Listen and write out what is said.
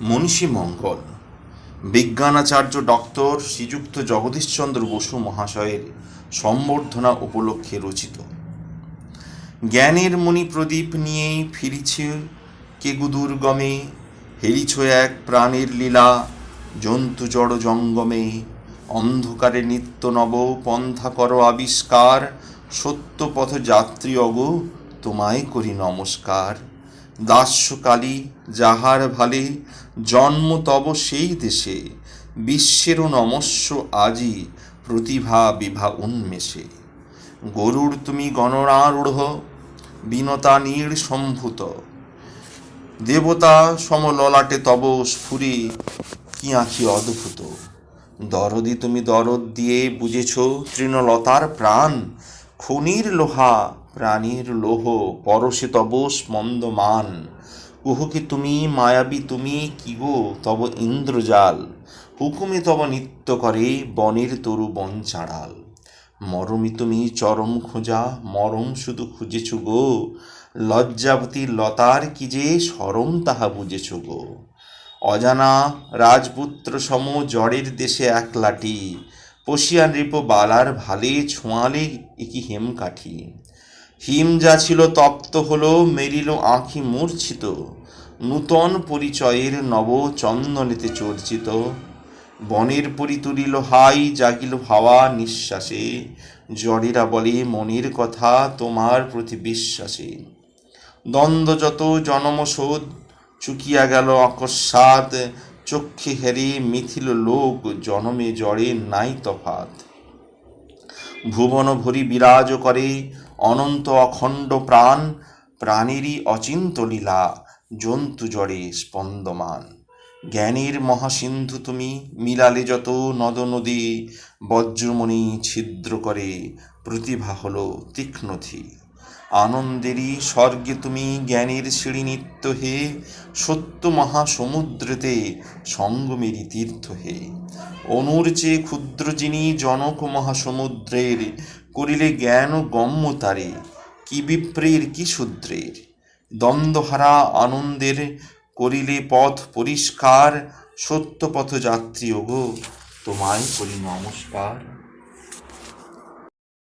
মনীষী মঙ্গল, বিজ্ঞানাচার্য ডক্টর শ্রীযুক্ত জগদীশচন্দ্র বসু মহাশয়ের সম্বর্ধনা উপলক্ষে রচিত। জ্ঞানের মণি প্রদীপ নিয়েই ফিরিছে কেগুদুর্গমে হেরিছ এক প্রাণের লীলা, জন্তু জড় জঙ্গমে, অন্ধকারে নিত্য নব পন্থা কর আবিষ্কার সত্য পথ যাত্রী অগ, তোমায় করি নমস্কার। দাস্যকালী যাহার ভালে জন্ম তব সেই দেশে, বিশ্বেরও নমস্য আজি প্রতিভা বিভা উন্মেষে। গরুর তুমি গণনারূঢ়, বিনতা সম্ভূত। দেবতা সমললাটে তব স্ফুরে, কি আঁখি অদ্ভুত। দরদি তুমি দরদ দিয়ে বুঝেছ তৃণলতার প্রাণ খনির লোহা, প্রাণীর লোহ, পরশে তব স্মন্দমান কুহকে তুমি, মায়াবী তুমি কি গো, তব ইন্দ্রজাল। হুকুমে তব নিত্য করে, বনের তরু বন চাড়াল। মরমি তুমি চরম খোঁজা, মরম শুধু খুঁজেছ গো। লজ্জাবতী লতার কি যে সরম তাহা বুঝেছ গো। অজানা রাজপুত্র সম জড়ের দেশে এক একলাটি পশিয়া নৃপ বালার ভালে ছোঁয়ালে একি হেম কাঠি। হিম যা ছিল তপ্ত হলো, মেরিল আঁখি মূর্ছিত। নূতন পরিচয়ের নব চন্দনেতে চর্চিত। বনের পরি তুলিল হাই, জাগিল হাওয়া নিঃশ্বাসে। জড়েরা বলে, মনের কথা তোমার প্রতি বিশ্বাসে। দ্বন্দ্ব যত জনমশোধ চুকিয়া গেল অকস্মাৎ চক্ষে হেরে মিথিল লোক, জনমে জড়ে নাই তফাত। ভুবন ভরি বিরাজ করে, অনন্ত অখণ্ড প্রাণ, প্রাণেরই অচিন্ত লীলা, জন্তু জড়ে স্পন্দমান। জ্ঞানের মহাসিন্ধু তুমি, মিলালে যত নদ নদী, বজ্রমণি ছিদ্র করে, প্রতিভা হল তীক্ষ্ণথি। আনন্দেরই স্বর্গে তুমি জ্ঞানের সিঁড়ি নিত্য হে, সত্য মহাসমুদ্রেতে সঙ্গমেরই তীর্থ হে। অনুর চেয়ে ক্ষুদ্র যিনি জনক মহাসমুদ্রের, করিলে জ্ঞান গম্য তারে, কি বিপ্রের, কি শূদ্রের? দ্বন্দ্বহারা আনন্দের করিলে পথ পরিষ্কার সত্য পথ যাত্রী ওগো, তোমায় করি নমস্কার।